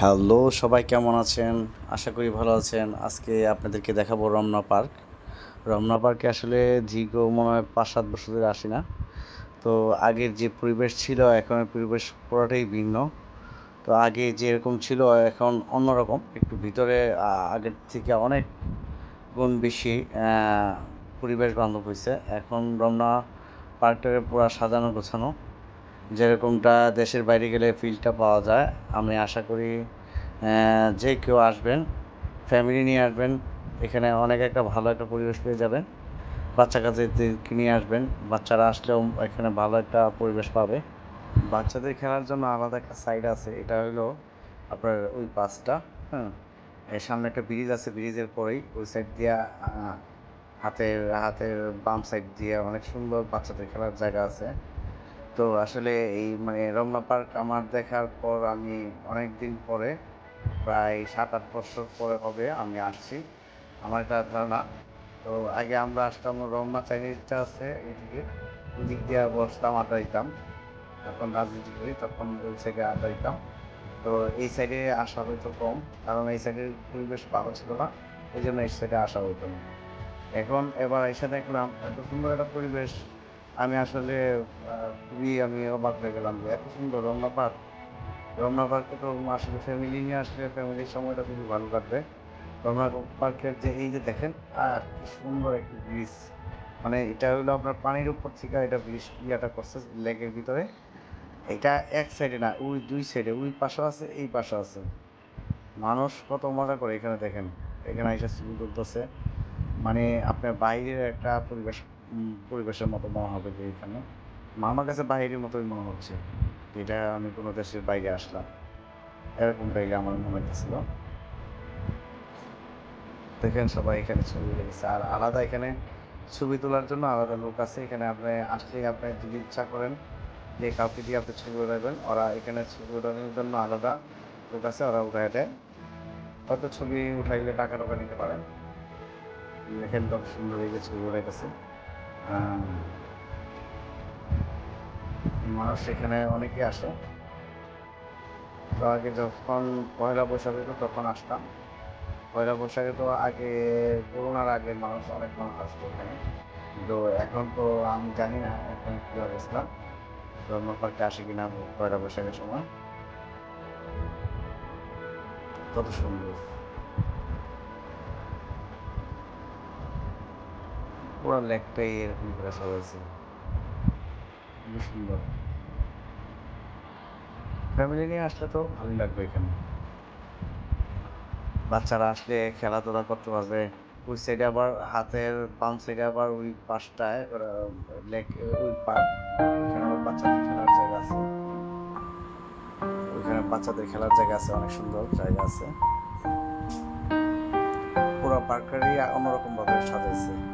Hello, সবাই কেমন আছেন? আশা করি ভালো আছেন। আজকে আপনাদেরকে দেখাবো রমনা পার্ক। রমনা পার্কে আসলে দীর্ঘ মনে হয় পাঁচ সাত বছর ধরে আসি না। তো আগের যে পরিবেশ ছিল এখনের পরিবেশ পুরোটাই ভিন্ন। তো আগে যেরকম ছিল, এখন অন্যরকম। একটু ভিতরে আগের থেকে অনেক গুণ বেশি পরিবেশ বান্ধব হয়েছে এখন রমনা পার্কটাকে পুরো সাজানো গোছানো। যেরকমটা দেশের বাইরে গেলে ফিলটা পাওয়া যায়, আমি আশা করি যে কেউ আসবেন ফ্যামিলি নিয়ে আসবেন, এখানে অনেক একটা ভালো একটা পরিবেশ পেয়ে যাবেন। বাচ্চা কাচ্চাদেরকে নিয়ে আসবেন, বাচ্চারা আসলেও এখানে ভালো একটা পরিবেশ পাবে। বাচ্চাদের খেলার জন্য আলাদা একটা সাইড আছে, এটা হলো আপনার ওই পাশটা হ্যাঁ? এর সামনে একটা ব্রিজ আছে ব্রিজের পরেই ওই সাইড দিয়ে হাতের হাতের বাম সাইড দিয়ে অনেক সুন্দর বাচ্চাদের খেলার জায়গা আছে। তো আসলে এই মানে রমনা পার্ক আমার দেখার পর আমি অনেক দিন পরে, প্রায় সাত আট বছর পরে হবে আমি আসছি। আমার এটা ধারণা, তো আগে আমরা আসতাম রমনা চাইনিজটা আছে এদিকে দিক দিয়ে বসতাম আড্ডা দিতাম। তখন রাজনীতি করি তখন ওই সাইডে আড্ডা দিতাম। তো এই সাইডে আসা হয়তো কম, কারণ এই সাইডের পরিবেশ ভালো ছিল না, এই জন্য এই সাইডে আসা হতো না। এখন এবার এসে দেখলাম এত সুন্দর একটা পরিবেশ আমি আসলে খুবই আমি অবাক হয়ে গেলাম যে এত সুন্দর রমনা পার্ক। রমনা পার্কে তো আসলে ফ্যামিলি নিয়ে আসলে ফ্যামিলির সময়টা খুবই ভালো কাটবে। রমনা পার্কের যে, এই যে দেখেন, আর কি সুন্দর একটি ব্রিজ মানে এটা হলো আপনার পানির উপর থেকে এটা ব্রিজ ইয়াটা করছে লেকের ভিতরে। এটা এক সাইডে না, ওই দুই সাইডে ওই পাশেও আছে, এই পাশে আছে। মানুষ কত মজা করে এখানে দেখেন। এখানে এসে ছবি তুলতেছে। মানে আপনার বাইরের একটা পরিবেশ পরিবেশের মতো মনে হবে যে এখানে। আমার কাছে বাইরের মতোই মনে হচ্ছে। এটা আমি কোনো দেশের বাইরে আসলাম। এরকম জায়গা আমার মনে হচ্ছিল দেখেন সবাই এখানে ছবি লেগেছে আর আলাদা এখানে ছবি তোলার জন্য আলাদা লোক আছে। এখানে আপনি আসলে আপনি যদি ইচ্ছা করেন যে কাউকে দিয়ে আপনি ছবি উঠাবেন ওরা এখানে ছবি উঠানোর জন্য আলাদা লোক আছে ওরা উঠায় দেয়। হয়তো ছবি উঠাইলে টাকা টাকা নিতে পারেন দেখেন কত সুন্দর এই ছবি উঠাইতেছে। মানুষ এখানে অনেকে আসে তো আগে যখন পয়লা বৈশাখ হতো তখন আসতাম। পয়লা বৈশাখে তো আগে, করোনার আগে মানুষ অনেক মানুষ আসতো এখানে। কিন্তু এখন তো আমি জানি না এখন কি অবস্থা জন্ম পার্কে আসে কিনা পয়লা বৈশাখের সময়। কত সুন্দর। পুরো লেকটাই এরকম করে সাজাইছে। ফ্যামিলি নিয়ে আসলে তো ভালোই লাগবে এখানে। বাচ্চারা আসলে খেলাধুলা করতে পারবে। ওই সাইডে আবার হাতের বাম সাইডে আবার ওই পাশটায় লেক, ওই বাচ্চাদের খেলার জায়গা আছে। ওইখানে বাচ্চাদের খেলার জায়গা আছে, অনেক সুন্দর জায়গা আছে। পুরো পার্কেরই অন্যরকম ভাবে সাজাইছে।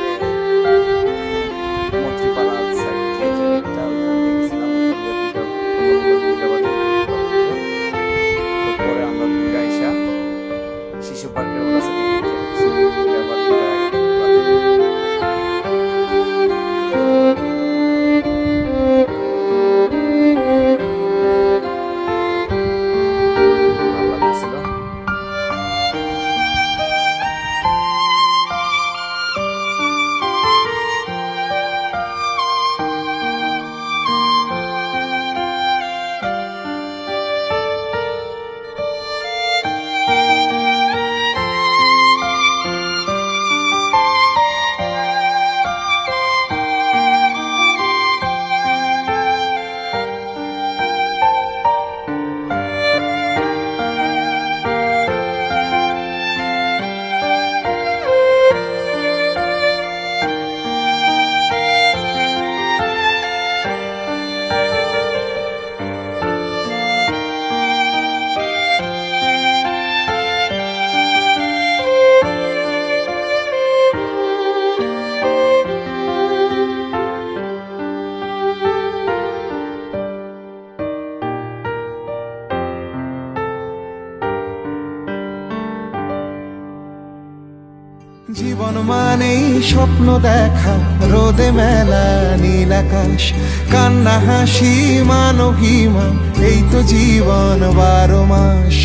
জীবন মানেই স্বপ্ন দেখা, রোদে মেলা, নীল আকাশ, কান্না, হাসি মানহিমা এই তো জীবন বারো মাস।